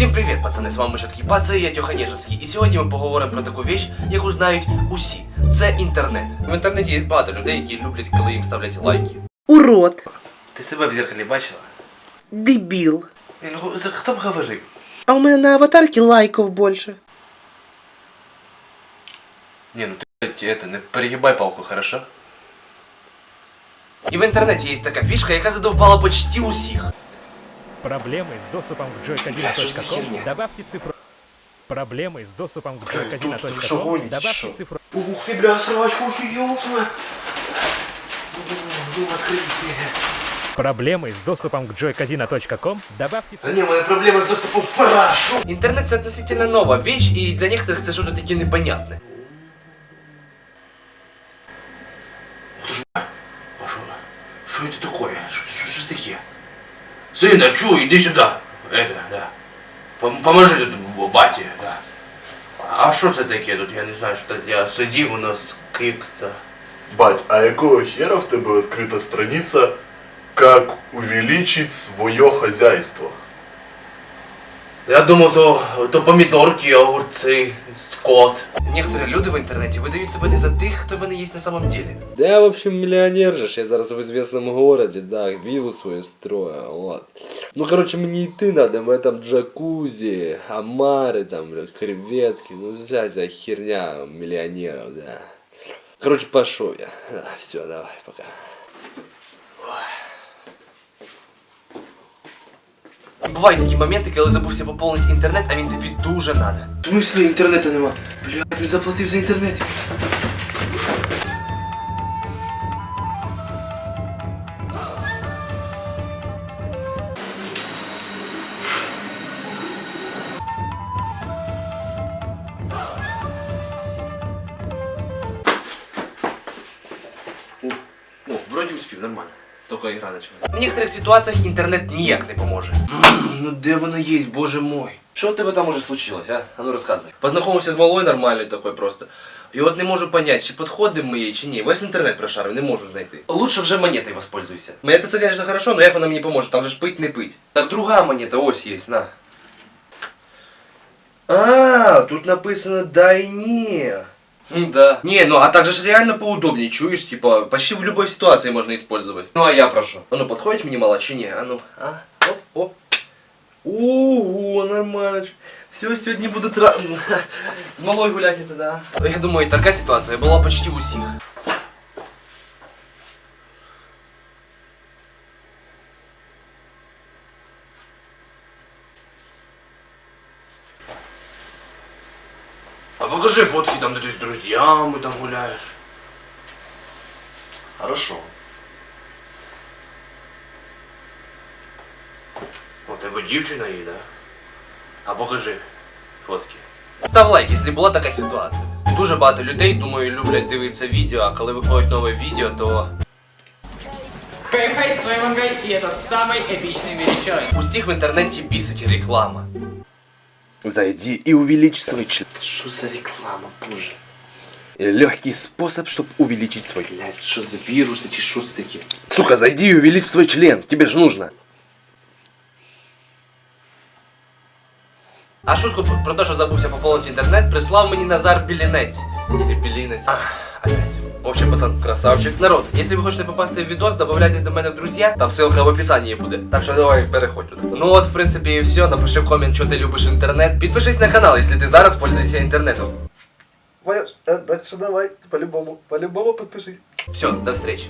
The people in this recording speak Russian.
Всім привіт, пацани! З вами Шаткі Паца і я Тьоха Нежинський. І сьогодні ми поговоримо про таку віч, яку знають усі. Це інтернет. В інтернеті є багато людей, які люблять, коли їм ставлять лайки. Урод, Ти себе в зеркалі бачила? дебіл. Ні, ну за- хто б говорив? А у мене на аватарці лайков більше. Ні, ну ти это, не перегибай палку, хорошо? І в інтернеті є така фішка, яка задовбала почти усіх. Проблемы с доступом к что joycasino.com добавьте цифру. Проблемы с доступом к Что joycasino.com добавьте что? цифру. Ух ты, бля, срать хуже, ёпта. Проблемы с доступом к joycasino.com добавьте Да не, мене проблема з доступом в парашу. Інтернет це относительно нова вещь, і для некоторых таке непонятне. А що? Що це таке? Що, що це таке? Сина, чу, іди сюди. Это, да. Пом- Поможи тут баті, да. А що це таке тут? Я не знаю, що це. Я сидів, у нас кик-то. Бать, а якого хера в тебе відкрита страниця «Как увеличить своє хозяйство»? Я думав, то, то помідорки, огурці, скот. Некоторі люди в інтернеті видають себе не за тих, хто вони є на самом деле. Да я, в общем, миллионер же, я зараз в известном городе, да, виллу свою строю, вот. Ну, короче, мне идти надо в этом джакузи, омары, там, бля, креветки, ну, вся эта херня миллионеров, да. Короче, пошел я. Да, все, давай, пока. Бувають такі моменти, коли забувся поповнити інтернет, а він тобі дуже надо. В смысле інтернету нема? Бля, він заплатив за інтернет. Ну, вроді успів, нормально. Тільки ігра почала. В некоторых ситуаціях інтернет ніяк не поможе. ну де воно є, боже мой. Що в тебе там уже случилось, а? А ну розказуй. Познайомився з малою нормальною такой просто. І от не можу понять, чи підходимо ми їй, чи ні. Весь інтернет прошарив, не можу знайти. Лучше вже монетой воспользуйся. Монета це, конечно, хорошо, но як вона мені поможе? Там же ж пить не пить. Так друга монета, ось є, на. А, тут написано дай не. Да. Не, ну а так же реально поудобнее, чуешь, типа, почти в любой ситуации можно использовать. Ну а я прошу. А ну подходит мне мало, чи не? А ну, а, оп, оп. Ого, нормально. Все, сегодня будут ра... с малой гулять это, да. Я думаю, такая ситуация была почти у всех. покажи фотки там, где ты с друзьями там гуляешь. Хорошо. У тебе дівчина є, да? А покажи фотки. Став лайк, якщо була така ситуація. Дуже багато людей, думаю, люблять дивитися відео, а коли виходить нове відео, то Хей-хей, с вами Мангай, и это самый эпичный в мире челлендж. усіх в інтернеті бісить реклама. Зайди и увеличь свой член. Що за реклама, боже? Легкий способ, чтобы увеличить свой. Блять, що за віруси чи що це таке? Сука, зайди и увеличь свой член. Тебе же нужно. А шутку про- про те, що забувся поповнити інтернет, прислав мені Назар Білінець. Или Білінець. А, опять. В общем, пацан, красавчик. Народ, якщо ви хочете попасти в відос, добавляйтесь до мене в друзі, там ссылка в описанні буде. Так що давай, переходь туди. Ну от, в принципі, і все. Напиши в комент, що ти любиш інтернет. Підпишись на канал, якщо ти зараз пользуєшся інтернетом. Так что давай, по-любому, по-любому подпишись. Все, до встречи.